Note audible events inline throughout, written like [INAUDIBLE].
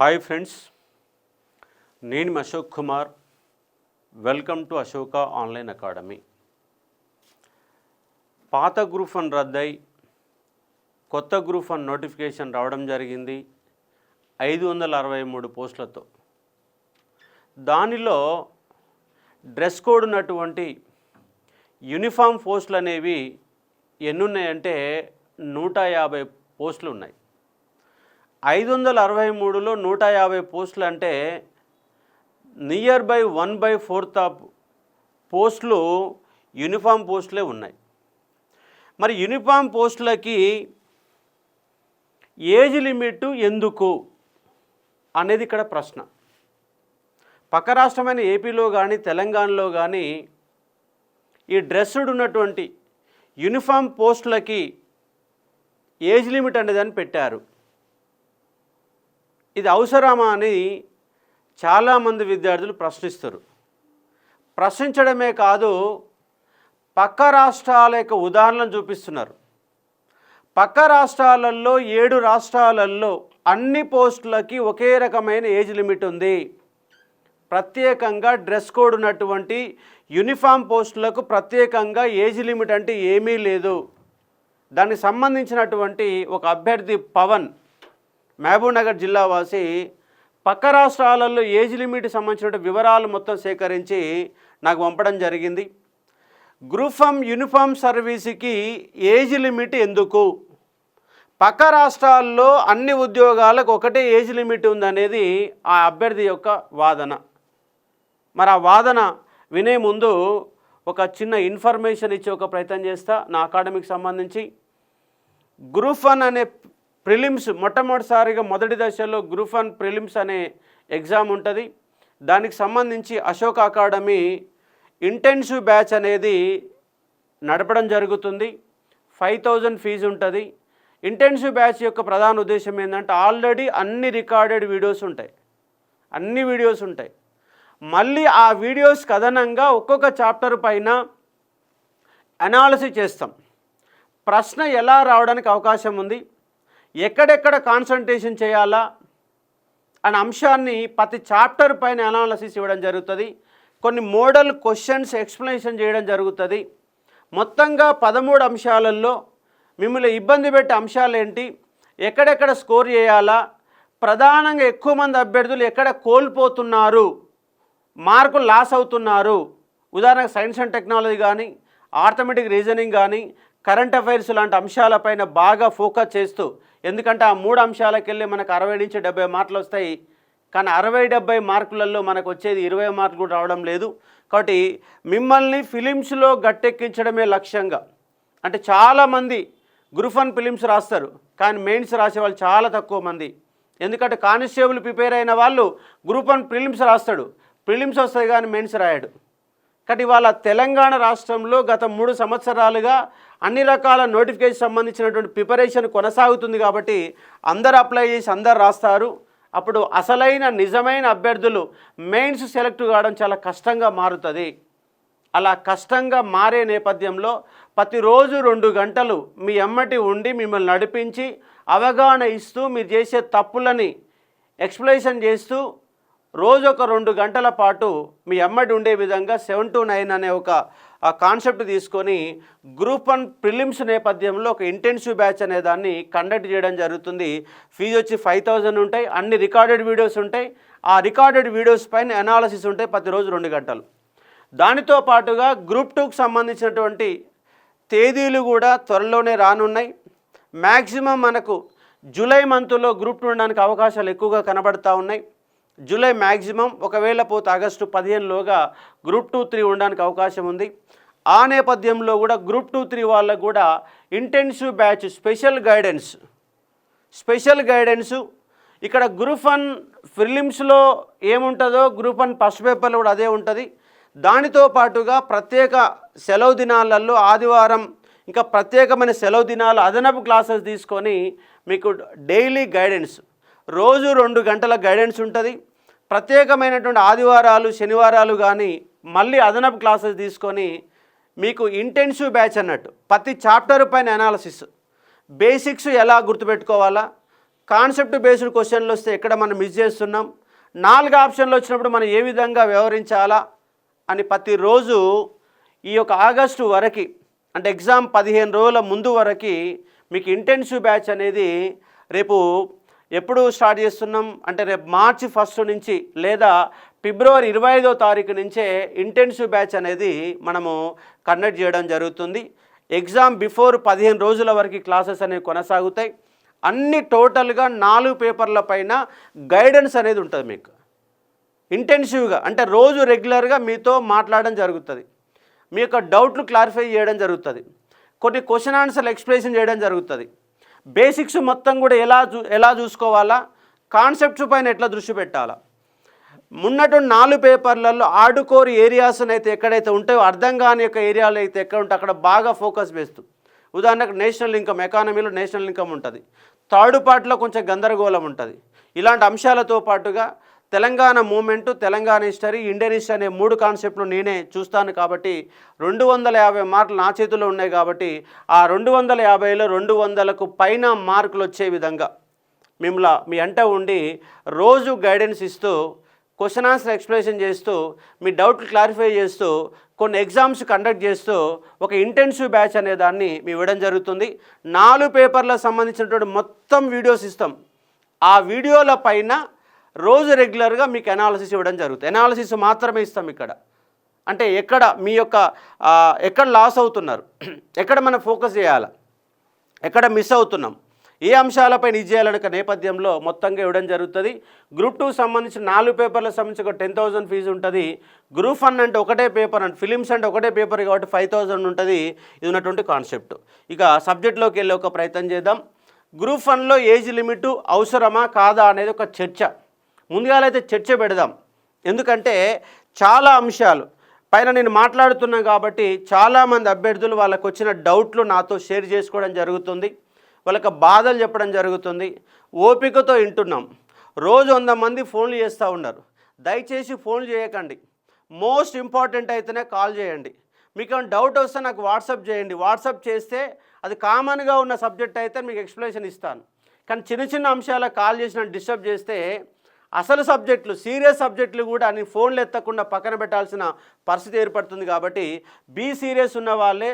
Hi friends నేను Ashok Kumar. Welcome to Ashoka online academy. పాత group one రద్దయి కొత్త గ్రూప్ వన్ నోటిఫికేషన్ రావడం జరిగింది ఐదు వందల అరవై మూడు పోస్టులతో. దానిలో డ్రెస్ కోడ్ ఉన్నటువంటి యూనిఫామ్ పోస్టులు అనేవి ఎన్నున్నాయంటే నూట యాభై పోస్టులు ఉన్నాయి. ఐదు వందల అరవై మూడులో నూట యాభై పోస్టులు అంటే near by one by fourth of పోస్టులు యూనిఫామ్ పోస్టులే ఉన్నాయి. మరి యూనిఫామ్ పోస్టులకి ఏజ్ లిమిట్ ఎందుకు అనేది ఇక్కడ ప్రశ్న. పక్క రాష్ట్రమైన ఏపీలో కానీ తెలంగాణలో కానీ ఈ డ్రెస్డ్ ఉన్నటువంటి యూనిఫామ్ పోస్టులకి ఏజ్ లిమిట్ అనేదాన్ని పెట్టారు. ఇది అవసరమా అని చాలామంది విద్యార్థులు ప్రశ్నిస్తారు. ప్రశ్నించడమే కాదు పక్క రాష్ట్రాల యొక్క ఉదాహరణలు చూపిస్తున్నారు. పక్క రాష్ట్రాలలో ఏడు రాష్ట్రాలలో అన్ని పోస్టులకి ఒకే రకమైన ఏజ్ లిమిట్ ఉంది. ప్రత్యేకంగా డ్రెస్ కోడ్ ఉన్నటువంటి యూనిఫామ్ పోస్టులకు ప్రత్యేకంగా ఏజ్ లిమిట్ అంటే ఏమీ లేదు. దానికి సంబంధించినటువంటి ఒక అభ్యర్థి పవన్ మహబూబ్నగర్ జిల్లా వాసి పక్క రాష్ట్రాలలో ఏజ్ లిమిట్ సంబంధించిన వివరాలు మొత్తం సేకరించి నాకు పంపడం జరిగింది. గ్రూప్ వన్ యూనిఫామ్ సర్వీస్కి ఏజ్ లిమిట్ ఎందుకు? పక్క రాష్ట్రాల్లో అన్ని ఉద్యోగాలకు ఒకటే ఏజ్ లిమిట్ ఉందనేది ఆ అభ్యర్థి యొక్క వాదన. మరి ఆ వాదన వినే ముందు ఒక చిన్న ఇన్ఫర్మేషన్ ఇచ్చే ఒక ప్రయత్నం చేస్తా. నా అకాడమీకి సంబంధించి గ్రూప్ వన్ అనే ప్రిలిమ్స్ మొట్టమొదటిసారిగా మొదటి దశలో గ్రూప్ వన్ ప్రిలిమ్స్ అనే ఎగ్జామ్ ఉంటుంది. దానికి సంబంధించి అశోక్ అకాడమీ ఇంటెన్సివ్ బ్యాచ్ అనేది నడపడం జరుగుతుంది. ఫైవ్ థౌజండ్ ఫీజు ఉంటుంది. ఇంటెన్సివ్ బ్యాచ్ యొక్క ప్రధాన ఉద్దేశం ఏంటంటే ఆల్రెడీ అన్ని రికార్డెడ్ వీడియోస్ ఉంటాయి. అన్ని వీడియోస్ ఉంటాయి. మళ్ళీ ఆ వీడియోస్ కథనంగా ఒక్కొక్క చాప్టర్ పైన అనాలసిస్ చేస్తాం. ప్రశ్న ఎలా రావడానికి అవకాశం ఉంది? ఎక్కడెక్కడ కాన్సన్ట్రేషన్ చేయాలా అనే అంశాన్ని ప్రతి చాప్టర్ పైన అనాలసిస్ ఇవ్వడం జరుగుతుంది. కొన్ని మోడల్ క్వశ్చన్స్ ఎక్స్ప్లెనేషన్ చేయడం జరుగుతుంది. మొత్తంగా పదమూడు అంశాలలో మిమ్మల్ని ఇబ్బంది పెట్టే అంశాలు ఏంటి? ఎక్కడెక్కడ స్కోర్ చేయాలా? ప్రధానంగా ఎక్కువ మంది అభ్యర్థులు ఎక్కడ కోల్పోతున్నారు? మార్కులు లాస్ అవుతున్నారు. ఉదాహరణకు సైన్స్ అండ్ టెక్నాలజీ కానీ ఆర్థమెటిక్ రీజనింగ్ కానీ కరెంట్ అఫైర్స్ లాంటి అంశాలపైన బాగా ఫోకస్ చేస్తూ ఎందుకంటే ఆ మూడు అంశాలకు వెళ్ళి మనకు అరవై నుంచి డెబ్బై మార్కులు వస్తాయి. కానీ అరవై డెబ్బై మార్కులలో మనకు వచ్చేది ఇరవై మార్కులు కూడా రావడం లేదు. కాబట్టి మిమ్మల్ని ఫిలిమ్స్లో గట్టెక్కించడమే లక్ష్యంగా. అంటే చాలామంది గ్రూప్ వన్ ఫిలిమ్స్ రాస్తారు కానీ మెయిన్స్ రాసే వాళ్ళు చాలా తక్కువ మంది. ఎందుకంటే కానిస్టేబుల్ ప్రిపేర్ అయిన వాళ్ళు గ్రూప్ వన్ ప్రిలిమ్స్ రాస్తాడు. ప్రిలిమ్స్ వస్తాయి కానీ మెయిన్స్ రాయడు. కాబట్టి ఇవాళ తెలంగాణ రాష్ట్రంలో గత మూడు సంవత్సరాలుగా అన్ని రకాల నోటిఫికేషన్ సంబంధించినటువంటి ప్రిపరేషన్ కొనసాగుతుంది కాబట్టి అందరు అప్లై చేసి అందరు రాస్తారు. అప్పుడు అసలైన నిజమైన అభ్యర్థులు మెయిన్స్ సెలెక్ట్ కావడం చాలా కష్టంగా మారుతుంది. అలా కష్టంగా మారే నేపథ్యంలో ప్రతిరోజు రెండు గంటలు మీ ఎమ్మటి ఉండి మిమ్మల్ని నడిపించి అవగాహన ఇస్తూ మీరు చేసే తప్పులని ఎక్స్ప్లెనేషన్ చేస్తూ రోజు ఒక రెండు గంటల పాటు మీ అమ్మడి ఉండే విధంగా సెవెన్ టు నైన్ అనే ఒక కాన్సెప్ట్ తీసుకొని గ్రూప్ వన్ ప్రిలిమ్స్ నేపథ్యంలో ఒక ఇంటెన్సివ్ బ్యాచ్ అనే దాన్ని కండక్ట్ చేయడం జరుగుతుంది. ఫీజు వచ్చి ఫైవ్ థౌజండ్ ఉంటాయి. అన్ని రికార్డెడ్ వీడియోస్ ఉంటాయి. ఆ రికార్డెడ్ వీడియోస్ పైన అనాలసిస్ ఉంటాయి ప్రతిరోజు రెండు గంటలు. దానితో పాటుగా గ్రూప్ టూకి సంబంధించినటువంటి తేదీలు కూడా త్వరలోనే రానున్నాయి. మ్యాక్సిమం మనకు జూలై మంత్లో గ్రూప్ టూ ఉండడానికి అవకాశాలు ఎక్కువగా కనబడతా ఉన్నాయి. జూలై మ్యాక్సిమం ఒకవేళ పోతే ఆగస్టు పదిహేనులోగా గ్రూప్ టూ త్రీ ఉండడానికి అవకాశం ఉంది. ఆ నేపథ్యంలో కూడా గ్రూప్ టూ త్రీ వాళ్ళకు కూడా intensive batch special guidance special guidance. ఇక్కడ గ్రూప్ వన్ ఫిలిమ్స్లో ఏముంటుందో గ్రూప్ వన్ ఫస్ట్ పేపర్లో కూడా అదే ఉంటుంది. దానితో పాటుగా ప్రత్యేక సెలవు దినాలలో ఆదివారం ఇంకా ప్రత్యేకమైన సెలవు దినాలు అదనపు క్లాసెస్ తీసుకొని మీకు డైలీ గైడెన్స్ రోజు రెండు గంటల గైడెన్స్ ఉంటుంది. ప్రత్యేకమైనటువంటి ఆదివారాలు శనివారాలు కానీ మళ్ళీ అదనపు క్లాసెస్ తీసుకొని మీకు ఇంటెన్సివ్ బ్యాచ్ అన్నట్టు ప్రతి చాప్టర్ పైన అనాలసిస్ బేసిక్స్ ఎలా గుర్తుపెట్టుకోవాలా? కాన్సెప్ట్ బేస్డ్ క్వశ్చన్లు వస్తే ఎక్కడ మనం మిస్ చేస్తున్నాం? నాలుగు ఆప్షన్లు వచ్చినప్పుడు మనం ఏ విధంగా వ్యవహరించాలా? అని ప్రతిరోజు ఈ యొక్క ఆగస్టు వరకు అంటే ఎగ్జామ్ పదిహేను రోజుల ముందు వరకు మీకు ఇంటెన్సివ్ బ్యాచ్ అనేది రేపు ఎప్పుడు స్టార్ట్ చేస్తున్నాం? అంటే రేపు మార్చి ఫస్ట్ నుంచి లేదా ఫిబ్రవరి ఇరవై ఐదో తారీఖు నుంచే ఇంటెన్సివ్ బ్యాచ్ అనేది మనము కండక్ట్ చేయడం జరుగుతుంది. ఎగ్జామ్ బిఫోర్ పదిహేను రోజుల వరకు క్లాసెస్ అనేవి కొనసాగుతాయి. అన్ని టోటల్గా నాలుగు పేపర్ల పైన గైడెన్స్ అనేది ఉంటుంది మీకు. ఇంటెన్సివ్గా అంటే రోజు రెగ్యులర్గా మీతో మాట్లాడడం జరుగుతుంది. మీ యొక్క డౌట్లు క్లారిఫై చేయడం జరుగుతుంది. కొన్ని క్వశ్చన్ ఆన్సర్లు ఎక్స్ప్లెయిన్ చేయడం జరుగుతుంది. బేసిక్స్ మొత్తం కూడా ఎలా చూ ఎలా చూసుకోవాలా? కాన్సెప్ట్స్ పైన ఎట్లా దృష్టి పెట్టాలా? ఉన్నటువంటి నాలుగు పేపర్లలో ఆడుకోరు ఏరియాస్ అయితే ఎక్కడైతే ఉంటాయో అర్థం కాని యొక్క ఏరియాలు అయితే ఎక్కడ ఉంటే అక్కడ బాగా ఫోకస్ వేస్తూ. ఉదాహరణకు నేషనల్ ఇన్కమ్ ఎకానమీలో నేషనల్ ఇన్కమ్ ఉంటుంది. థర్డ్ పార్ట్లో కొంచెం గందరగోళం ఉంటుంది. ఇలాంటి అంశాలతో పాటుగా Telangana movement Telangana history Indian history అనే మూడు కాన్సెప్ట్లు నేనే చూస్తాను కాబట్టి రెండు వందల యాభై మార్కులు నా చేతిలో ఉన్నాయి కాబట్టి ఆ రెండు వందల యాభైలో రెండు వందలకు పైన మార్కులు వచ్చే విధంగా మిమ్మల్ని మీ అంట ఉండి రోజు గైడెన్స్ ఇస్తూ క్వశ్చన్ ఆన్సర్ ఎక్స్ప్లెనేషన్ చేస్తూ మీ డౌట్లు క్లారిఫై చేస్తూ కొన్ని ఎగ్జామ్స్ కండక్ట్ చేస్తూ ఒక ఇంటెన్సివ్ బ్యాచ్ అనే దాన్ని మేము ఇవ్వడం జరుగుతుంది. నాలుగు పేపర్లకు సంబంధించినటువంటి మొత్తం వీడియోస్ ఇస్తాం. ఆ వీడియోల పైన రోజు రెగ్యులర్గా మీకు అనాలసిస్ ఇవ్వడం జరుగుతుంది. అనాలసిస్ మాత్రమే ఇస్తాం ఇక్కడ. అంటే ఎక్కడ మీ యొక్క ఎక్కడ లాస్ అవుతున్నారు? [CLEARS THROAT] ఎక్కడ మనం ఫోకస్ చేయాలి? ఎక్కడ మిస్ అవుతున్నాం? ఏ అంశాలపై ఇది చేయాలనే ఒక నేపథ్యంలో మొత్తంగా ఇవ్వడం జరుగుతుంది. గ్రూప్ టూ సంబంధించిన నాలుగు పేపర్లకు సంబంధించి ఒక టెన్ థౌసండ్ ఫీజు ఉంటుంది. గ్రూప్ వన్ అంటే ఒకటే పేపర్ అంటే ఫిలిమ్స్ అంటే ఒకటే పేపర్ కాబట్టి ఫైవ్ థౌసండ్ ఉంటుంది. ఇది ఉన్నటువంటి కాన్సెప్ట్ ఇక సబ్జెక్ట్లోకి వెళ్ళే ఒక ప్రయత్నం చేద్దాం. గ్రూప్ వన్లో ఏజ్ లిమిట్ అవసరమా? కాదా? అనేది ఒక చర్చ. ముందుగాలైతే చర్చ పెడదాం. ఎందుకంటే చాలా అంశాలు. పైన నేను మాట్లాడుతున్నాను కాబట్టి చాలామంది అభ్యర్థులు వాళ్ళకు వచ్చిన డౌట్లు నాతో షేర్ చేసుకోవడం జరుగుతుంది. వాళ్ళకి బాధలు చెప్పడం జరుగుతుంది. ఓపికతో వింటున్నాం. రోజు వంద మంది ఫోన్లు చేస్తూ ఉన్నారు. దయచేసి ఫోన్లు చేయకండి. మోస్ట్ ఇంపార్టెంట్ అయితేనే కాల్ చేయండి. మీకు ఏమైనా డౌట్ వస్తే నాకు వాట్సాప్ చేయండి. వాట్సాప్ చేస్తే అది కామన్గా ఉన్న సబ్జెక్ట్ అయితే మీకు ఎక్స్ప్లెనేషన్ ఇస్తాను. కానీ చిన్న చిన్న అంశాల కాల్ చేసిన డిస్టర్బ్ చేస్తే అసలు సబ్జెక్టులు సీరియస్ సబ్జెక్టులు కూడా అని ఫోన్లు ఎత్తకుండా పక్కన పెట్టాల్సిన పరిస్థితి ఏర్పడుతుంది కాబట్టి బీ సీరియస్ ఉన్న వాళ్ళే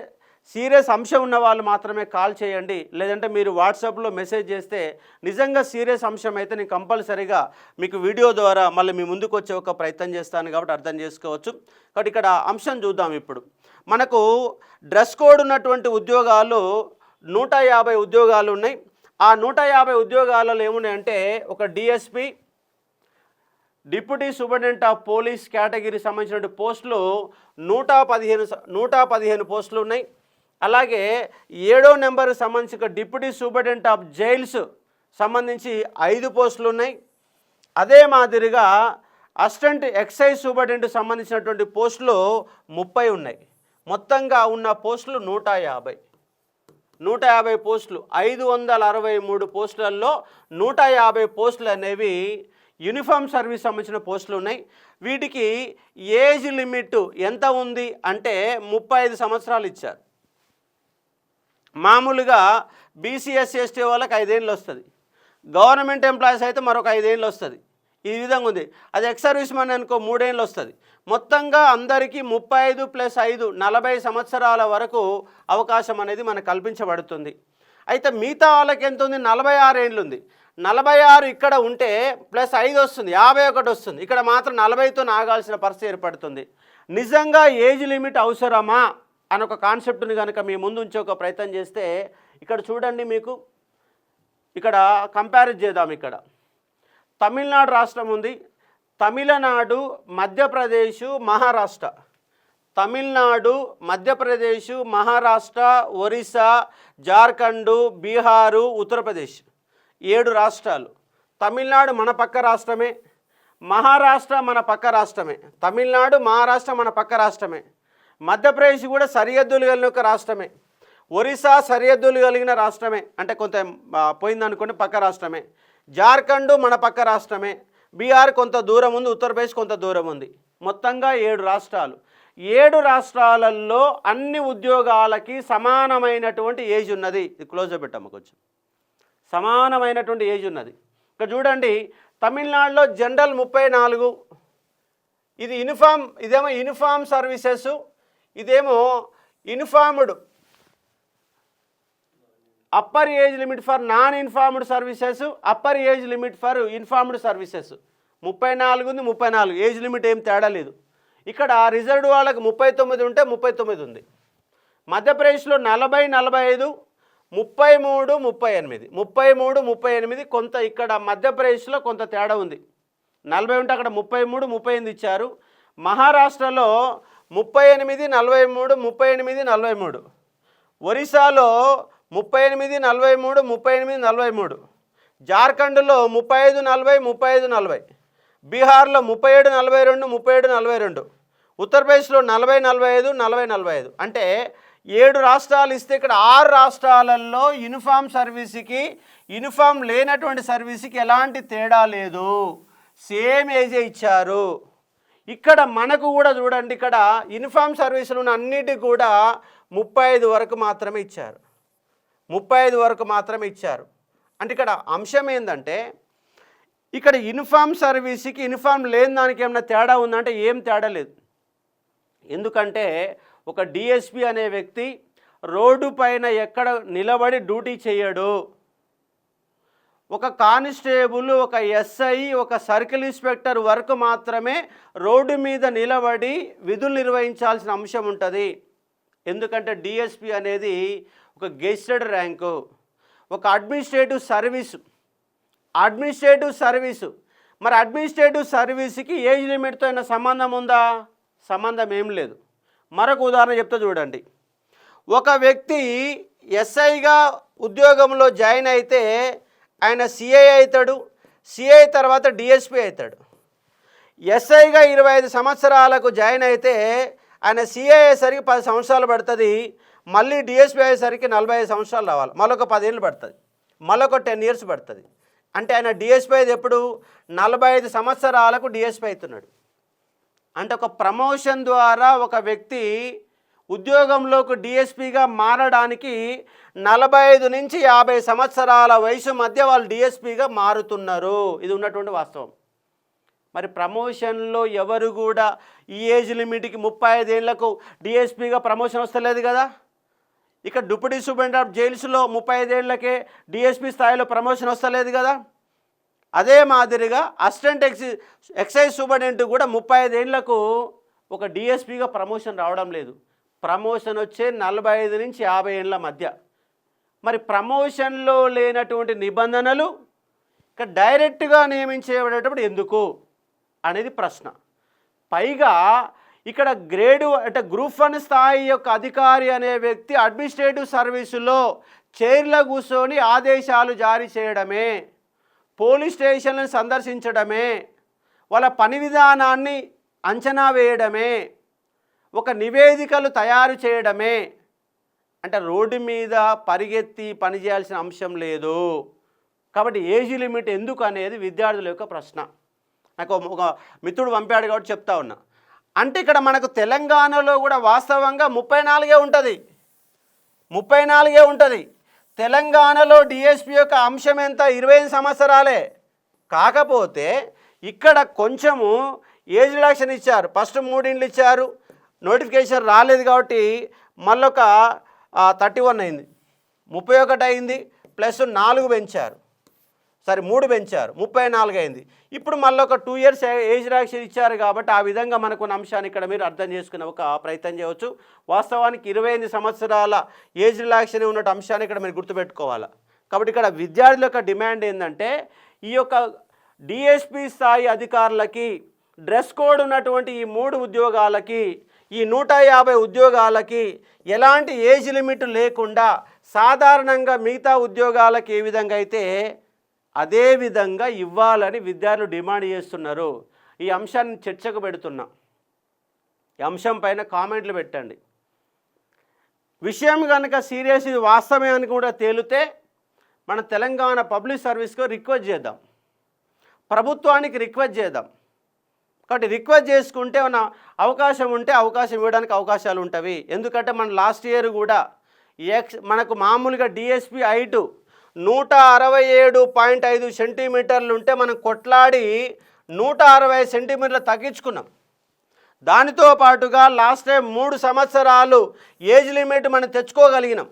సీరియస్ అంశం ఉన్న వాళ్ళు మాత్రమే కాల్ చేయండి. లేదంటే మీరు వాట్సాప్లో మెసేజ్ చేస్తే నిజంగా సీరియస్ అంశం అయితే నేను కంపల్సరీగా మీకు వీడియో ద్వారా మళ్ళీ మీ ముందుకు వచ్చే ఒక ప్రయత్నం చేస్తాను కాబట్టి అర్థం చేసుకోవచ్చు. కాబట్టి ఇక్కడ అంశం చూద్దాం ఇప్పుడు. మనకు డ్రెస్ కోడ్ ఉన్నటువంటి ఉద్యోగాలు నూట యాభై ఉద్యోగాలు ఉన్నాయి. ఆ నూట యాభై ఉద్యోగాలలో ఏమున్నాయంటే ఒక DSP deputy superintendent of police category సంబంధించిన పోస్టులు నూట పదిహేను నూట పదిహేను పోస్టులు ఉన్నాయి. అలాగే ఏడో నెంబర్కి సంబంధించిన డిప్యూటీ సూపరింటెండెంట్ ఆఫ్ జైల్స్ సంబంధించి ఐదు పోస్టులు ఉన్నాయి. అదే మాదిరిగా అసిస్టెంట్ ఎక్సైజ్ సూపరింటెండెంట్ సంబంధించినటువంటి పోస్టులు ముప్పై ఉన్నాయి. మొత్తంగా ఉన్న పోస్టులు నూట యాభై. నూట యాభై పోస్టులు ఐదు వందల అరవై మూడు పోస్టులలో నూట యాభై పోస్టులు అనేవి యూనిఫామ్ సర్వీస్ సంబంధించిన పోస్టులు ఉన్నాయి. వీటికి ఏజ్ లిమిట్ ఎంత ఉంది అంటే ముప్పై ఐదు సంవత్సరాలు ఇచ్చారు. మామూలుగా బీసీఎస్ ఎస్టీ వాళ్ళకి ఐదేళ్ళు వస్తుంది. గవర్నమెంట్ ఎంప్లాయీస్ అయితే మరొక ఐదేళ్ళు వస్తుంది. ఈ విధంగా ఉంది. అది ఎక్స్ సర్వీస్ మ్యాన్ అనుకో మూడేళ్ళు వస్తుంది. మొత్తంగా అందరికీ ముప్పై ఐదు ప్లస్ ఐదు నలభై సంవత్సరాల వరకు అవకాశం అనేది మనకు కల్పించబడుతుంది. అయితే మిగతా వాళ్ళకి ఎంత ఉంది? నలభై ఆరేళ్ళు ఉంది. నలభై ఆరు ఇక్కడ ఉంటే ప్లస్ ఐదు వస్తుంది యాభై ఒకటి వస్తుంది. ఇక్కడ మాత్రం నలభైతో ఆగాల్సిన పరిస్థితి ఏర్పడుతుంది. నిజంగా ఏజ్ లిమిట్ అవసరమా అని ఒక కాన్సెప్ట్ని కనుక మీ ముందు ఉంచే ఒక ప్రయత్నం చేస్తే ఇక్కడ చూడండి మీకు ఇక్కడ కంపారిజ్ చేద్దాం ఇక్కడ. తమిళనాడు రాష్ట్రం ఉంది. తమిళనాడు మధ్యప్రదేశ్ మహారాష్ట్ర. తమిళనాడు మధ్యప్రదేశ్ మహారాష్ట్ర ఒరిస్సా జార్ఖండ్ బీహారు ఉత్తరప్రదేశ్. ఏడు రాష్ట్రాలు. తమిళనాడు మన పక్క రాష్ట్రమే. మహారాష్ట్ర మన పక్క రాష్ట్రమే. తమిళనాడు మహారాష్ట్ర మన పక్క రాష్ట్రమే. మధ్యప్రదేశ్ కూడా సరిహద్దులు కలిగిన ఒక రాష్ట్రమే. ఒరిస్సా సరిహద్దులు కలిగిన రాష్ట్రమే. అంటే కొంత పోయిందనుకోండి పక్క రాష్ట్రమే. జార్ఖండ్ మన పక్క రాష్ట్రమే. బీహార్ కొంత దూరం ఉంది ఉత్తరప్రదేశ్ కొంత దూరం ఉంది. మొత్తంగా ఏడు రాష్ట్రాలు. ఏడు రాష్ట్రాలలో అన్ని ఉద్యోగాలకి సమానమైనటువంటి ఏజ్ ఉన్నది. ఇది క్లోజ్ పెట్టాము కొంచెం. సమానమైనటువంటి ఏజ్ ఉన్నది. ఇక్కడ చూడండి తమిళనాడులో జనరల్ ముప్పై నాలుగు ఇది యూనిఫామ్ ఇదేమో యూనిఫామ్ సర్వీసెస్ ఇదేమో uniformed upper age limit for non informed services upper age limit for informed services. ముప్పై నాలుగు ఉంది ముప్పై నాలుగు. ఏజ్ లిమిట్ ఏం తేడా లేదు. ఇక్కడ రిజర్వ్డ్ వాళ్ళకి ముప్పై తొమ్మిది ఉంటే ముప్పై తొమ్మిది ఉంది. మధ్యప్రదేశ్లో నలభై నలభై ఐదు ముప్పై మూడు ముప్పై ఎనిమిది ముప్పై మూడు ముప్పై ఎనిమిది కొంత ఇక్కడ మధ్యప్రదేశ్లో కొంత తేడా ఉంది. నలభై ఉంటే అక్కడ ముప్పై మూడు ముప్పై ఎనిమిది ఇచ్చారు. మహారాష్ట్రలో ముప్పై ఎనిమిది నలభై మూడు ముప్పై ఎనిమిది నలభై మూడు ఒరిస్సాలో ముప్పై ఎనిమిది నలభై మూడు ముప్పై ఎనిమిది నలభై మూడు జార్ఖండ్లో ముప్పై ఐదు నలభై ముప్పై ఐదు నలభై. బీహార్లో ముప్పై ఏడు నలభై రెండు ముప్పై ఏడు నలభై రెండు. ఉత్తరప్రదేశ్లో నలభై నలభై ఐదు నలభై నలభై ఐదు. అంటే ఏడు రాష్ట్రాలు ఇస్తే ఇక్కడ ఆరు రాష్ట్రాలలో యూనిఫామ్ సర్వీస్కి యూనిఫామ్ లేనటువంటి సర్వీస్కి ఎలాంటి తేడా లేదు. సేమ్ ఏజే ఇచ్చారు. ఇక్కడ మనకు కూడా చూడండి ఇక్కడ యూనిఫామ్ సర్వీసులు ఉన్న అన్నిటికి కూడా ముప్పై ఐదు వరకు మాత్రమే ఇచ్చారు. ముప్పై ఐదు వరకు మాత్రమే ఇచ్చారు. అంటే ఇక్కడ అంశం ఏంటంటే ఇక్కడ యూనిఫామ్ సర్వీస్కి యూనిఫామ్ లేని దానికి ఏమైనా తేడా ఉందంటే ఏం తేడా లేదు. ఎందుకంటే ఒక డిఎస్పి అనే వ్యక్తి రోడ్డు పైన ఎక్కడ నిలబడి డ్యూటీ చేయడు. ఒక కానిస్టేబుల్ ఒక ఎస్ఐ ఒక సర్కిల్ ఇన్స్పెక్టర్ వర్క్ మాత్రమే రోడ్డు మీద నిలబడి విధులు నిర్వహించాల్సిన అంశం ఉంటుంది. ఎందుకంటే డిఎస్పి అనేది ఒక గెస్టెడ్ ర్యాంకు ఒక అడ్మినిస్ట్రేటివ్ సర్వీసు అడ్మినిస్ట్రేటివ్ సర్వీసు. మరి అడ్మినిస్ట్రేటివ్ సర్వీస్కి ఏజ్ లిమిట్తో అయినా సంబంధం ఉందా? సంబంధం ఏం లేదు. మరొక ఉదాహరణ చెప్తా చూడండి. ఒక వ్యక్తి ఎస్ఐగా ఉద్యోగంలో జాయిన్ అయితే ఆయన సిఐ అవుతాడు సిఐ తర్వాత డిఎస్పి అవుతాడు. ఎస్ఐగా ఇరవై ఐదు సంవత్సరాలకు జాయిన్ అయితే ఆయన సిఐ అయ్యేసరికి పది సంవత్సరాలు పడుతుంది మళ్ళీ డిఎస్పి అయ్యేసరికి నలభై ఐదు సంవత్సరాలు రావాలి. మళ్ళొక పదేళ్ళు పడుతుంది మళ్ళొక టెన్ ఇయర్స్ పడుతుంది. అంటే ఆయన డిఎస్పి అయితే ఎప్పుడు? నలభై ఐదు సంవత్సరాలకు డిఎస్పి అవుతున్నాడు. అంటే ఒక ప్రమోషన్ ద్వారా ఒక వ్యక్తి ఉద్యోగంలోకి డిఎస్పిగా మారడానికి నలభై ఐదు నుంచి యాభై సంవత్సరాల వయసు మధ్య వాళ్ళు డిఎస్పిగా మారుతున్నారు. ఇది ఉన్నటువంటి వాస్తవం. మరి ప్రమోషన్లో ఎవరు కూడా ఈ ఏజ్ లిమిట్కి ముప్పై ఐదేళ్ళకు డిఎస్పిగా ప్రమోషన్ వస్తలేదు కదా. ఇక డిప్యూటీ సూపరింటెండెంట్ ఆఫ్ జైల్స్లో ముప్పై ఐదేళ్ళకే డిఎస్పి స్థాయిలో ప్రమోషన్ వస్తలేదు కదా. అదే మాదిరిగా అసిస్టెంట్ ఎక్సి ఎక్సైజ్ సూపరింటెండెంట్ కూడా ముప్పై ఐదేళ్ళకు ఒక డిఎస్పిగా ప్రమోషన్ రావడం లేదు. ప్రమోషన్ వచ్చే నలభై ఐదు నుంచి యాభై ఏళ్ళ మధ్య. మరి ప్రమోషన్లో లేనటువంటి నిబంధనలు ఇక డైరెక్ట్గా నియమించేటప్పుడు ఎందుకు అనేది ప్రశ్న. పైగా ఇక్కడ గ్రేడు అంటే గ్రూప్ వన్ స్థాయి యొక్క అధికారి అనే వ్యక్తి అడ్మినిస్ట్రేటివ్ సర్వీసులో చైర్లో కూర్చొని ఆదేశాలు జారీ చేయడమే పోలీస్ స్టేషన్లను సందర్శించడమే వాళ్ళ పని విధానాన్ని అంచనా వేయడమే ఒక నివేదికలు తయారు చేయడమే. అంటే రోడ్డు మీద పరిగెత్తి పనిచేయాల్సిన అంశం లేదు. కాబట్టి ఏజ్ లిమిట్ ఎందుకు అనేది విద్యార్థుల యొక్క ప్రశ్న. నాకు ఒక మిత్రుడు పంపాడు కాబట్టి చెప్తా ఉన్నా. అంటే ఇక్కడ మనకు తెలంగాణలో కూడా వాస్తవంగా ముప్పై నాలుగే ఉంటుంది. ముప్పై నాలుగే ఉంటుంది. తెలంగాణలో డిఎస్పి యొక్క అంశం ఎంత? ఇరవై ఐదు సంవత్సరాలే. కాకపోతే ఇక్కడ కొంచెము ఏజ్ రిడక్షన్ ఇచ్చారు. ఫస్ట్ మూడిండ్లు ఇచ్చారు. నోటిఫికేషన్ రాలేదు కాబట్టి మళ్ళొక థర్టీ వన్ అయింది. ముప్పై ఒకటి అయింది. ప్లస్ నాలుగు పెంచారు. సరే మూడు పెంచారు. ముప్పై నాలుగు అయింది. ఇప్పుడు మళ్ళీ ఒక టూ ఇయర్స్ ఏజ్ రిడక్షన్ ఇచ్చారు కాబట్టి ఆ విధంగా మనకున్న అంశాన్ని ఇక్కడ మీరు అర్థం చేసుకునే ఒక ప్రయత్నం చేయవచ్చు. వాస్తవానికి ఇరవై ఎనిమిది సంవత్సరాల ఏజ్ రిలాక్షన్ ఉన్న అంశాన్ని ఇక్కడ మీరు గుర్తుపెట్టుకోవాలి? కాబట్టి ఇక్కడ విద్యార్థుల యొక్క డిమాండ్ ఏంటంటే ఈ యొక్క డిఎస్పి స్థాయి అధికారులకి డ్రెస్ కోడ్ ఉన్నటువంటి ఈ మూడు ఉద్యోగాలకి ఈ నూట యాభై ఉద్యోగాలకి ఎలాంటి ఏజ్ లిమిట్ లేకుండా సాధారణంగా మిగతా ఉద్యోగాలకి ఏ విధంగా అయితే అదే విధంగా ఇవ్వాలని విద్యార్థులు డిమాండ్ చేస్తున్నారు. ఈ అంశాన్ని చర్చకు పెడుతున్నా. ఈ అంశం పైన కామెంట్లు పెట్టండి. విషయం కనుక సీరియస్ ఇది వాస్తవమే అని కూడా తేలితే మన తెలంగాణ పబ్లిక్ సర్వీస్కు రిక్వెస్ట్ చేద్దాం. ప్రభుత్వానికి రిక్వెస్ట్ చేద్దాం. కాబట్టి రిక్వెస్ట్ చేసుకుంటే మన అవకాశం ఉంటే అవకాశం ఇవ్వడానికి అవకాశాలు ఉంటవి. ఎందుకంటే మన లాస్ట్ ఇయర్ కూడా ఎక్స్ మనకు మామూలుగా డిఎస్పి ఐటు నూట అరవై ఏడు పాయింట్ ఐదు సెంటీమీటర్లు ఉంటే మనం కొట్లాడి నూట అరవై సెంటీమీటర్లు తగ్గించుకున్నాం. దానితో పాటుగా లాస్ట్ టైం మూడు సంవత్సరాలు ఏజ్ లిమిట్ మనం తెచ్చుకోగలిగినాం.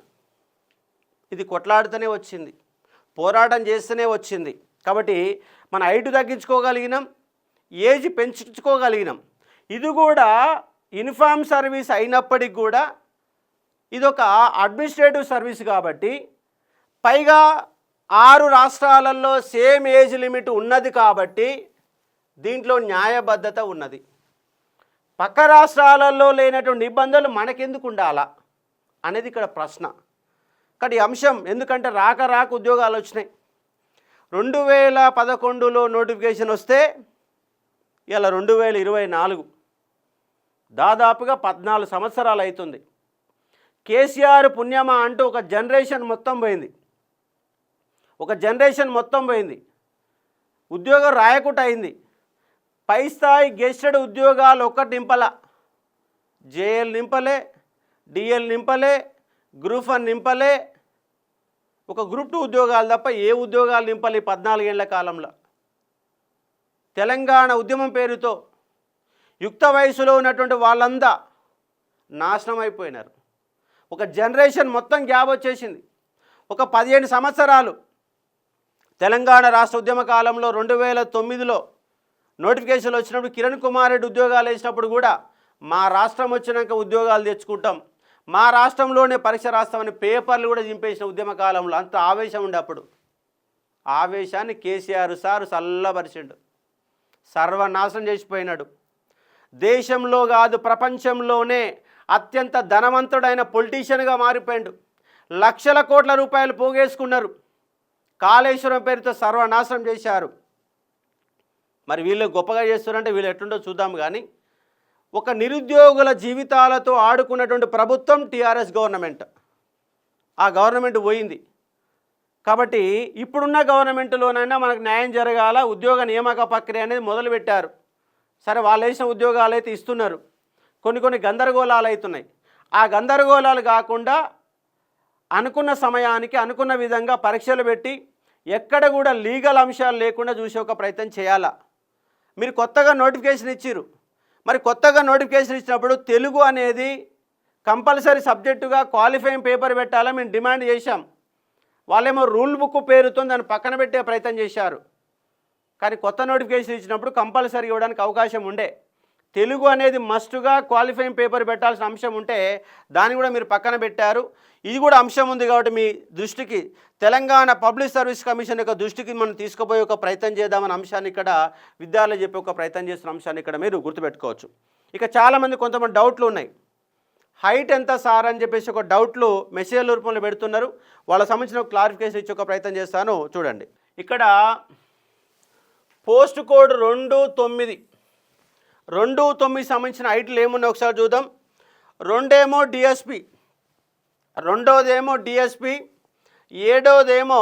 ఇది కొట్లాడుతూనే వచ్చింది పోరాటం చేస్తూనే వచ్చింది. కాబట్టి మన హైట్ తగ్గించుకోగలిగినాం ఏజ్ పెంచుకోగలిగినాం. ఇది కూడా యూనిఫామ్ సర్వీస్ అయినప్పటికి కూడా ఇది ఒక అడ్మినిస్ట్రేటివ్ సర్వీస్ కాబట్టి పైగా ఆరు రాష్ట్రాలలో సేమ్ ఏజ్ లిమిట్ ఉన్నది కాబట్టి దీంట్లో న్యాయబద్ధత ఉన్నది. పక్క రాష్ట్రాలలో లేనటువంటి నిబంధనలు మనకెందుకు ఉండాలా అనేది ఇక్కడ ప్రశ్న. ఇక్కడ ఈ అంశం ఎందుకంటే రాక రాక ఉద్యోగాలు వచ్చినాయి. రెండు వేల పదకొండులో నోటిఫికేషన్ వస్తే ఇలా రెండు వేల ఇరవై నాలుగు దాదాపుగా పద్నాలుగు సంవత్సరాలు అవుతుంది. కేసీఆర్ పుణ్యమా అంటూ ఒక జనరేషన్ మొత్తం పోయింది. ఒక జనరేషన్ మొత్తం పోయింది. ఉద్యోగం రాయకుండా అయింది. పై స్థాయి గెస్టెడ్ ఉద్యోగాలు ఒక్కటి నింపల. జేఎల్ నింపలే డిఎల్ నింపలే గ్రూప్ వన్ నింపలే. ఒక గ్రూప్ టూ ఉద్యోగాలు తప్ప ఏ ఉద్యోగాలు నింపలే ఈ పద్నాలుగేళ్ళ కాలంలో. తెలంగాణ ఉద్యమం పేరుతో యుక్త వయసులో ఉన్నటువంటి వాళ్ళంతా నాశనం అయిపోయినారు. ఒక జనరేషన్ మొత్తం గ్యాప్ వచ్చేసింది. ఒక పదిహేను సంవత్సరాలు తెలంగాణ రాష్ట్ర ఉద్యమ కాలంలో రెండు వేల తొమ్మిదిలో నోటిఫికేషన్లు వచ్చినప్పుడు కిరణ్ కుమార్ రెడ్డి ఉద్యోగాలు వేసినప్పుడు కూడా మా రాష్ట్రం వచ్చినాక ఉద్యోగాలు తెచ్చుకుంటాం. మా రాష్ట్రంలోనే పరీక్ష రాస్తామని పేపర్లు కూడా చింపేసిన ఉద్యమ కాలంలో అంత ఆవేశం ఉండే అప్పుడు. ఆవేశాన్ని కేసీఆర్ సారు చల్లబరిచిండు. సర్వనాశనం చేసిపోయినాడు. దేశంలో కాదు ప్రపంచంలోనే అత్యంత ధనవంతుడైన పొలిటీషియన్గా మారిపోయాడు. లక్షల కోట్ల రూపాయలు పోగేసుకున్నారు. కాళేశ్వరం పేరుతో సర్వనాశనం చేశారు. మరి వీళ్ళు గొప్పగా చేస్తున్నారంటే వీళ్ళు ఎట్లుండో చూద్దాం కానీ ఒక నిరుద్యోగుల జీవితాలతో ఆడుకున్నటువంటి ప్రభుత్వం టీఆర్ఎస్ గవర్నమెంట్. ఆ గవర్నమెంట్ పోయింది. కాబట్టి ఇప్పుడున్న గవర్నమెంట్లోనైనా మనకు న్యాయం జరగాల ఉద్యోగ నియామక ప్రక్రియ అనేది మొదలుపెట్టారు. సరే వాళ్ళు వేసిన ఉద్యోగాలు అయితే ఇస్తున్నారు. కొన్ని కొన్ని గందరగోళాలు అవుతున్నాయి. ఆ గందరగోళాలు కాకుండా అనుకున్న సమయానికి అనుకున్న విధంగా పరీక్షలు పెట్టి ఎక్కడ కూడా లీగల్ అంశాలు లేకుండా చూసే ఒక ప్రయత్నం చేయాలా? మీరు కొత్తగా నోటిఫికేషన్ ఇచ్చిర్రు. మరి కొత్తగా నోటిఫికేషన్ ఇచ్చినప్పుడు తెలుగు అనేది కంపల్సరీ సబ్జెక్టుగా క్వాలిఫైయింగ్ పేపర్ పెట్టాలని మేము డిమాండ్ చేశాం. వాళ్ళేమో రూల్ బుక్ పేరుతో దాన్ని పక్కన పెట్టే ప్రయత్నం చేశారు. కానీ కొత్త నోటిఫికేషన్ ఇచ్చినప్పుడు కంపల్సరీ ఇవ్వడానికి అవకాశం ఉండే. తెలుగు అనేది మస్టుగా క్వాలిఫైయింగ్ పేపర్ పెట్టాల్సిన అంశం ఉంటే దాన్ని కూడా మీరు పక్కన పెట్టారు. ఇది కూడా అంశం ఉంది కాబట్టి మీ దృష్టికి తెలంగాణ పబ్లిక్ సర్వీస్ కమిషన్ యొక్క దృష్టికి మనం తీసుకుపోయే ఒక ప్రయత్నం చేద్దామన్న అంశాన్ని ఇక్కడ విద్యార్థులు చెప్పే ఒక ప్రయత్నం చేస్తున్న అంశాన్ని ఇక్కడ మీరు గుర్తుపెట్టుకోవచ్చు. ఇక చాలామంది కొంతమంది డౌట్లు ఉన్నాయి. హైట్ ఎంత సార్ అని చెప్పేసి ఒక డౌట్లు మెసేజ్ల రూపంలో పెడుతున్నారు. వాళ్ళకి సంబంధించిన క్లారిఫికేషన్ ఇచ్చే ఒక ప్రయత్నం చేస్తాను. చూడండి. ఇక్కడ పోస్ట్ కోడ్ రెండు తొమ్మిది. రెండు తొమ్మిది సంబంధించిన హైట్లు ఏమున్నాయి ఒకసారి చూద్దాం. రెండేమో డిఎస్పి. రెండోదేమో DSP ఏడోదేమో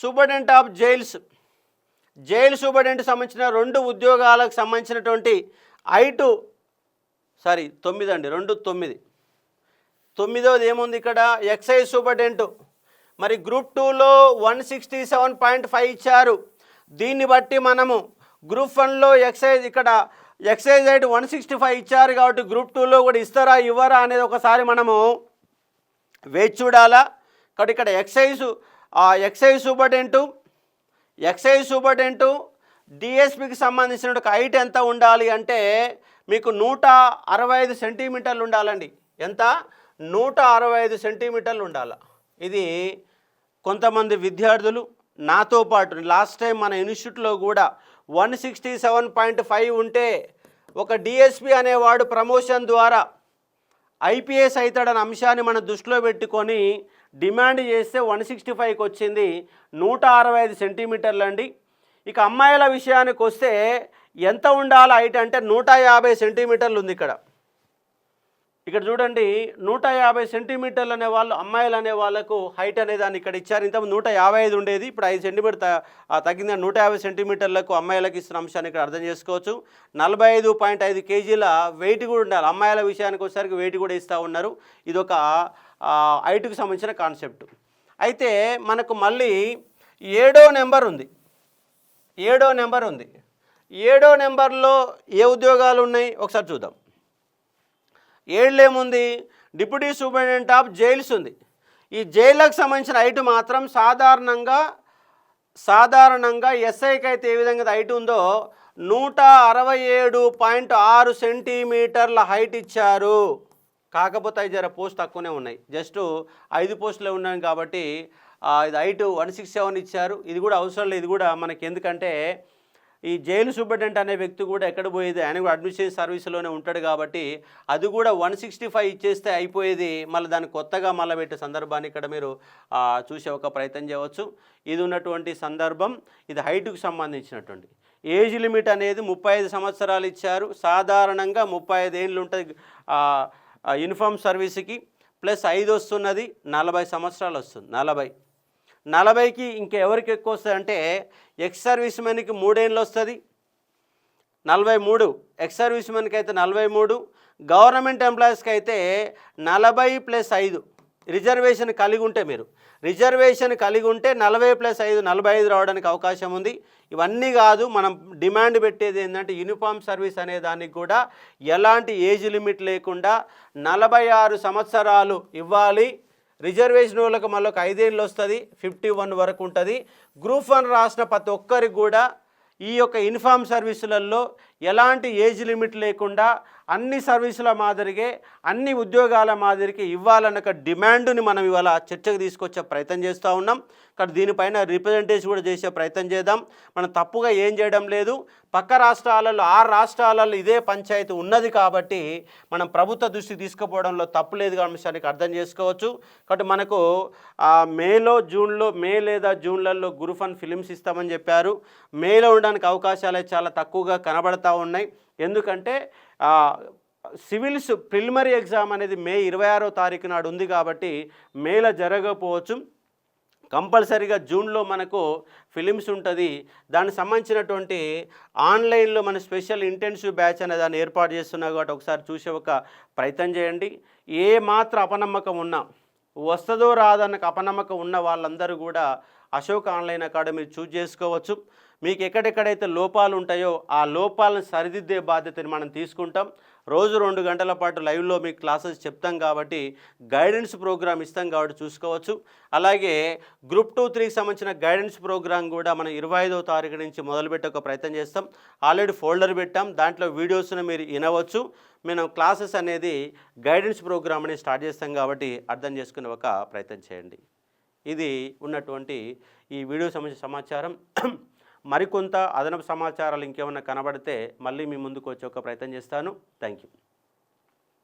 superintendent of jails jail superintendent సంబంధించిన రెండు ఉద్యోగాలకు సంబంధించినటువంటి ఐటు సారీ తొమ్మిది అండి రెండు తొమ్మిది. తొమ్మిదోది ఏముంది ఇక్కడ? ఎక్సైజ్ సూపరింటెండెంట్ మరి గ్రూప్ టూలో one sixty seven point five ఇచ్చారు. దీన్ని బట్టి మనము గ్రూప్ వన్లో ఎక్సైజ్ ఇక్కడ excise right one sixty five ఇచ్చారు కాబట్టి గ్రూప్ టూలో కూడా ఇస్తారా ఇవ్వరా అనేది ఒకసారి మనము వేచి చూడాలా? కాబట్టి ఇక్కడ excise excise superintendent excise superintendent డిఎస్పికి సంబంధించిన ఒక హైట్ ఎంత ఉండాలి అంటే మీకు నూట అరవై ఐదు సెంటీమీటర్లు ఉండాలండి. ఎంత? నూట అరవై ఐదు సెంటీమీటర్లు ఉండాలి. ఇది కొంతమంది విద్యార్థులు నాతో పాటు లాస్ట్ టైం మన ఇన్స్టిట్యూట్లో కూడా one sixty seven point five ఉంటే ఒక డిఎస్పి అనేవాడు ప్రమోషన్ ద్వారా ఐపీఎస్ అవుతాడన్న అంశాన్ని మనం దృష్టిలో పెట్టుకొని డిమాండ్ చేస్తే వన్ సిక్స్టీ ఫైవ్కి వచ్చింది. నూట అరవై ఐదు సెంటీమీటర్లు అండి. ఇక అమ్మాయిల విషయానికి వస్తే ఎంత ఉండాలి హైట్ అంటే నూట యాభై సెంటీమీటర్లు ఉంది ఇక్కడ. ఇక్కడ చూడండి నూట యాభై సెంటీమీటర్లు అనే వాళ్ళు అమ్మాయిలు అనే వాళ్ళకు హైట్ అనే దాన్ని ఇక్కడ ఇచ్చారు. ఇంత నూట యాభై ఐదు ఉండేది ఇప్పుడు ఐదు సెంటీమీటర్ తగ్గింది. నూట యాభై సెంటీమీటర్లకు అమ్మాయిలకు ఇస్తున్న అంశాన్ని ఇక్కడ అర్థం చేసుకోవచ్చు. నలభై ఐదు పాయింట్ ఐదు కేజీల వెయిట్ కూడా ఉండాలి. అమ్మాయిల విషయానికి వచ్చేసరికి వెయిట్ కూడా ఇస్తూ ఉన్నారు. ఇది ఒక హైట్కి సంబంధించిన కాన్సెప్ట్. అయితే మనకు మళ్ళీ ఏడో నెంబర్ ఉంది. ఏడో నెంబర్ ఉంది. ఏడో నెంబర్లో ఏ ఉద్యోగాలు ఉన్నాయి? ఒకసారి చూద్దాం. ఏళ్ళు ఏముంది డిప్యూటీ సూపరింటెండెంట్ ఆఫ్ జైల్స్ ఉంది. ఈ జైళ్ళకు సంబంధించిన ఐటు మాత్రం సాధారణంగా సాధారణంగా ఎస్ఐకి అయితే ఏ విధంగా హైట్ ఉందో నూట అరవై ఏడు పాయింట్ ఆరు సెంటీమీటర్ల హైట్ ఇచ్చారు. కాకపోతే అవి జర పోస్ట్ తక్కువనే ఉన్నాయి. జస్ట్ ఐదు పోస్టులే ఉన్నాయి కాబట్టి ఇది హైట్ వన్ సిక్స్ సెవెన్ ఇచ్చారు. ఇది కూడా అవసరం లేదు. ఇది కూడా మనకి ఎందుకంటే ఈ జైలు సూపరింటెండెంట్ అనే వ్యక్తి కూడా ఎక్కడ పోయేది? ఆయన కూడా అడ్మినిస్ట్రేషన్ సర్వీస్లోనే ఉంటాడు కాబట్టి అది కూడా వన్ సిక్స్టీ ఫైవ్ ఇచ్చేస్తే అయిపోయేది. మళ్ళీ దాన్ని కొత్తగా మళ్ళీ పెట్టే సందర్భాన్ని ఇక్కడ మీరు చూసే ఒక ప్రయత్నం చేయవచ్చు. ఇది ఉన్నటువంటి సందర్భం. ఇది హైట్కు సంబంధించినటువంటి. ఏజ్ లిమిట్ అనేది ముప్పై ఐదు సంవత్సరాలు ఇచ్చారు. సాధారణంగా ముప్పై ఐదు ఏళ్ళు ఉంటుంది యూనిఫామ్ సర్వీస్కి. ప్లస్ ఐదు వస్తున్నది నలభై సంవత్సరాలు వస్తుంది. నలభై. నలభైకి ఇంకెవరికి ఎక్కువ వస్తుంది అంటే ఎక్స్ సర్వీస్ మెన్కి మూడేళ్ళు వస్తుంది నలభై మూడు ఎక్స్ సర్వీస్ మెన్కి అయితే నలభై మూడు గవర్నమెంట్ ఎంప్లాయీస్కి అయితే నలభై ప్లస్ ఐదు. రిజర్వేషన్ కలిగి ఉంటే మీరు. రిజర్వేషన్ కలిగి ఉంటే నలభై ప్లస్ ఐదు నలభై ఐదు రావడానికి అవకాశం ఉంది ఇవన్నీ కాదు మనం డిమాండ్ పెట్టేది ఏంటంటే యూనిఫామ్ సర్వీస్ అనే దానికి కూడా ఎలాంటి ఏజ్ లిమిట్ లేకుండా నలభై ఆరు సంవత్సరాలు ఇవ్వాలి. రిజర్వేషన్ వాళ్ళకి మళ్ళీ ఒక ఐదేళ్ళు వస్తుంది ఫిఫ్టీ వన్ వరకు ఉంటుంది. గ్రూప్ వన్ రాసిన ప్రతి ఒక్కరికి కూడా ఈ యొక్క ఇన్ఫామ్ సర్వీసులలో ఎలాంటి ఏజ్ లిమిట్ లేకుండా అన్ని సర్వీసుల మాదిరిగే అన్ని ఉద్యోగాల మాదిరికి ఇవ్వాలన్న ఒక డిమాండ్ని మనం ఇవాళ చర్చకు తీసుకొచ్చే ప్రయత్నం చేస్తూ ఉన్నాం. కానీ దీనిపైన రిప్రజెంటేషన్ కూడా చేసే ప్రయత్నం చేద్దాం. మనం తప్పుగా ఏం చేయడం లేదు. పక్క రాష్ట్రాలలో ఆరు రాష్ట్రాలలో ఇదే పంచాయతీ ఉన్నది కాబట్టి మనం ప్రభుత్వ దృష్టి తీసుకుపోవడంలో తప్పు లేదు కాబట్టి అంశానికి అర్థం చేసుకోవచ్చు. కాబట్టి మనకు మేలో జూన్లో మే లేదా జూన్లలో గురుఫన్ ఫిలిమ్స్ ఇస్తామని చెప్పారు. మేలో ఉండడానికి అవకాశాలు చాలా తక్కువగా కనబడతా ఉన్నాయి. ఎందుకంటే సివిల్స్ ప్రిలిమరీ ఎగ్జామ్ అనేది మే ఇరవై ఆరో తారీఖు నాడు ఉంది కాబట్టి మేలో జరగకపోవచ్చు. కంపల్సరీగా జూన్లో మనకు ఫిలిమ్స్ ఉంటుంది. దానికి సంబంధించినటువంటి ఆన్లైన్లో మన స్పెషల్ ఇంటెన్సివ్ బ్యాచ్ అనే దాన్ని ఏర్పాటు చేస్తున్నా కాబట్టి ఒకసారి చూసే ఒక ప్రయత్నం చేయండి. ఏ మాత్రం అపనమ్మకం ఉన్నా వస్తుందో రాదన్న అపనమ్మకం ఉన్న వాళ్ళందరూ కూడా అశోక్ ఆన్లైన్ అకాడమీ చూజ్ చేసుకోవచ్చు. మీకు ఎక్కడెక్కడైతే లోపాలు ఉంటాయో ఆ లోపాలను సరిదిద్దే బాధ్యతని మనం తీసుకుంటాం. రోజు రెండు గంటల పాటు లైవ్లో మీకు క్లాసెస్ చెప్తాం కాబట్టి గైడెన్స్ ప్రోగ్రామ్ ఇస్తాం కాబట్టి చూసుకోవచ్చు. అలాగే గ్రూప్ టూ త్రీకి సంబంధించిన గైడెన్స్ ప్రోగ్రామ్ కూడా మనం ఇరవై ఐదవ తారీఖు నుంచి మొదలుపెట్టే ఒక ప్రయత్నం చేస్తాం. ఆల్రెడీ ఫోల్డర్ పెట్టాం. దాంట్లో వీడియోస్ను మీరు వినవచ్చు. మేము క్లాసెస్ అనేది గైడెన్స్ ప్రోగ్రామ్ అనేది స్టార్ట్ చేస్తాం కాబట్టి అర్థం చేసుకునే ఒక ప్రయత్నం చేయండి. ఇది ఉన్నటువంటి ఈ వీడియో సంబంధించిన సమాచారం. [CLEARS THROAT] మరికొంత అదనపు సమాచారాలు ఇంకేమైనా కనబడితే మళ్ళీ మీ ముందుకు వచ్చే ఒక ప్రయత్నం చేస్తాను. Thank you